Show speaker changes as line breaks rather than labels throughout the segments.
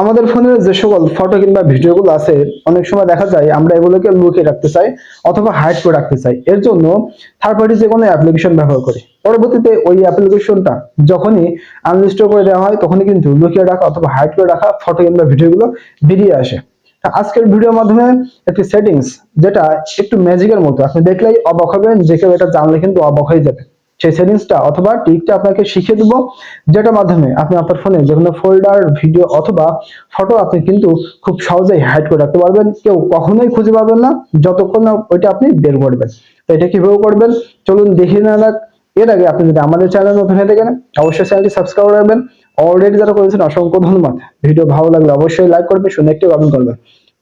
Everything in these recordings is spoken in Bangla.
আমাদের ফোনের যে সকল ফটো কিংবা ভিডিওগুলো আছে, অনেক সময় দেখা যায় আমরা এগুলোকে লুকিয়ে রাখতে চাই অথবা হাইড করে রাখতে চাই। এর জন্য থার্ড পার্টি যে কোনো অ্যাপ্লিকেশন ব্যবহার করি। পরবর্তীতে ওই অ্যাপ্লিকেশনটা যখনই আনইনস্টল করে দেওয়া হয়, তখনই কিন্তু লুকিয়ে রাখা অথবা হাইড করে রাখা ফটো কিংবা ভিডিওগুলো বেরিয়ে আসে। আজকের ভিডিওর মাধ্যমে একটি সেটিংস যেটা একটু ম্যাজিকের মতো। আপনি দেখলেই অবাক হবেন যে কেউ এটা জানলে কিন্তু অবাক হয়ে যাবে সেই সেটিংসটা অথবা ট্রিকটা আপনাকে শিখিয়ে দেবো, যেটার মাধ্যমে আপনি আপনার ফোনে যে কোনো ফোল্ডার ভিডিও অথবা ফটো আপনি কিন্তু খুব সহজেই হাইড করে রাখতে পারবেন। কেউ কখনোই খুঁজে পাবেন না, যতক্ষণ না ওইটা আপনি বের করবেন। তো এটা কীভাবে করবেন? চলুন দেখে নেওয়া যাক। এর আগে আপনি যদি আমাদের চ্যানেল নতুন হয়ে থাকেন, অবশ্যই চ্যানেলটি সাবস্ক্রাইব রাখবেন। অলরেডি যারা করেছেন, অসংখ্য ধন্যবাদ। ভিডিও ভালো লাগলে অবশ্যই লাইক করবেন, শুনে একটি কমেন্ট করবেন।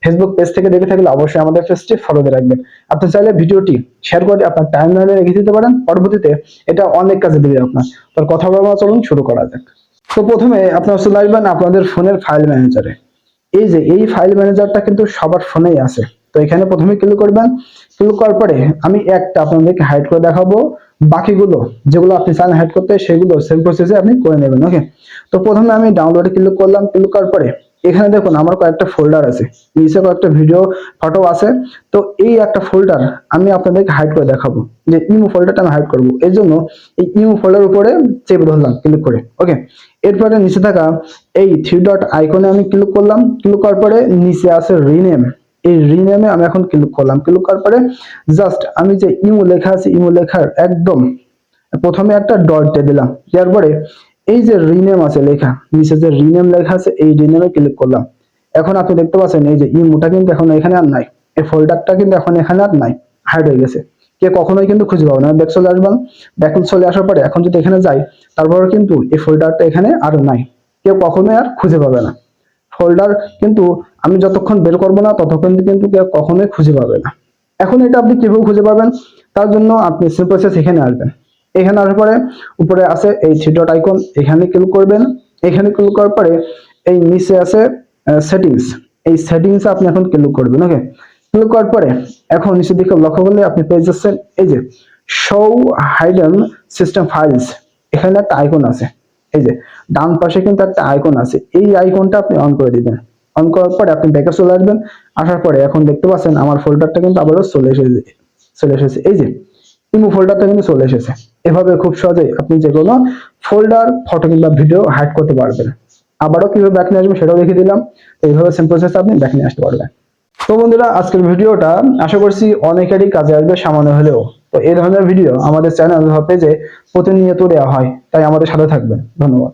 ফেসবুক পেজ থেকে দেখে থাকলে অবশ্যই আমাদের পেজটি ফলো দিয়ে রাখবেন। আপনি চাইলে ভিডিওটি শেয়ার করে আপনার টাইম লাইনে রেখে দিতে পারেন। পরবর্তীতে এটা অনেক কাজে দেবে আপনার। তোর কথা বলা চলুন শুরু করা যাক। তো প্রথমে আপনার চলে আসবেন আপনাদের ফোনের ফাইল ম্যানেজারে এই যে, এই ফাইল ম্যানেজারটা কিন্তু সবার ফোনেই আছে। তো এখানে প্রথমে ক্লিক করবেন। ক্লিক করার পরে আমি একটা আপনাদেরকে হাইড করে দেখাবো। বাকিগুলো যেগুলো আপনি চান হাইড করতে, সেগুলো সেম প্রসেসে আপনি করে নেবেন ওকে তো প্রথমে আমি ডাউনলোডে ক্লিক করলাম। ক্লিক করার পরে এখানে দেখুন আমার কয়েকটা ফোল্ডার আছে। নিচে কয়েকটা ভিডিও ফটো আছে। তো এই একটা ফোল্ডার আমি আপনাদেরকে হাইড করে দেখাবো। যে ইমো ফোল্ডারটা আমি হাইড করব। এর জন্য এই ইমো ফোল্ডার উপরে চেপে ধরলাম ক্লিক করে। ওকে এরপরে নিচে থাকা এই থ্রি ডট আইকনে আমি ক্লিক করলাম। ক্লিক করার পরে নিচে আছে রিনেম এই রিনেমে আমি এখন ক্লিক করলাম। ক্লিক করার পরে জাস্ট আমি যে ইমো লেখা আছে, ইমো লেখার একদম প্রথমে একটা ডট দিয়ে দিলাম। দেওয়ার পরে এই যে রিনেম আছে লেখা, নিচে যে রিনেম লেখা আছে, এই রিনেমে ক্লিক করলাম। এখন আপনি দেখতে পাচ্ছেন, এই যে ইমোটা কিন্তু এখন এখানে আর নাই। এই ফোল্ডারটা কিন্তু এখন এখানে আর নাই হাইড হয়ে গেছে। কে কখনোই কিন্তু খুঁজে পাবো না। ব্যাক চলে আসবেন। ব্যাক চলে আসার পরে এখন যদি এখানে যাই তারপর কিন্তু এই ফোল্ডারটা এখানে আর নাই। কেউ কখনোই আর খুঁজে পাবে না। ফোল্ডার কিন্তু আমি যতক্ষণ বের করব না, ততক্ষণ কিন্তু কেউ কখনোই খুঁজে পাবে না। এখন এটা আপনি কীভাবে খুঁজে পাবেন? তার জন্য আপনি সে প্রসেস এখানে আসবেন। এখানে আসার পরে উপরে আছে এই থ্রি ডট আইকন, এখানে ক্লিক করবেন। এখানে ক্লিক করার পরে এই নিচে আছে সেটিংস এই সেটিংস আপনি এখন ক্লিক করবেন ওকে ক্লিক করার পরে এখন নিচের দিকে লক্ষ্য করলে আপনি পেয়ে যাচ্ছেন এই যে শো হাইডেন সিস্টেম ফাইলস এখানে একটা আইকন আছে, এই যে ডান পাশে কিন্তু একটা আইকন আছে। এই আইকনটা আপনি অন করে দিবেন। অন করার পরে আপনি ব্যাকে চলে আসবেন। আসার পরে এখন দেখতে পাচ্ছেন আমার ফোল্ডারটা কিন্তু আবারও চলে এসেছে চলে এসেছে। এই যে ইমো ফোল্ডারটা কিন্তু চলে এসেছে। এভাবে খুব সহজেই আপনি যে কোনো ফোল্ডার ফটো কিংবা ভিডিও হাইড করতে পারবেন। আবারও কীভাবে ব্যাক নিয়ে আসবেন সেটাও দেখিয়ে দিলাম। এইভাবে সেম প্রসেস আপনি ব্যাক নিয়ে আসতে পারবেন। তো বন্ধুরা, আজকের ভিডিওটা আশা করছি অনেকেরই কাজে আসবে সামান্য হলেও। তো এই ধরনের ভিডিও আমাদের চ্যানেল পেজে প্রতিনিয়ত দেওয়া হয়। তাই আমাদের সাথে থাকবেন। ধন্যবাদ।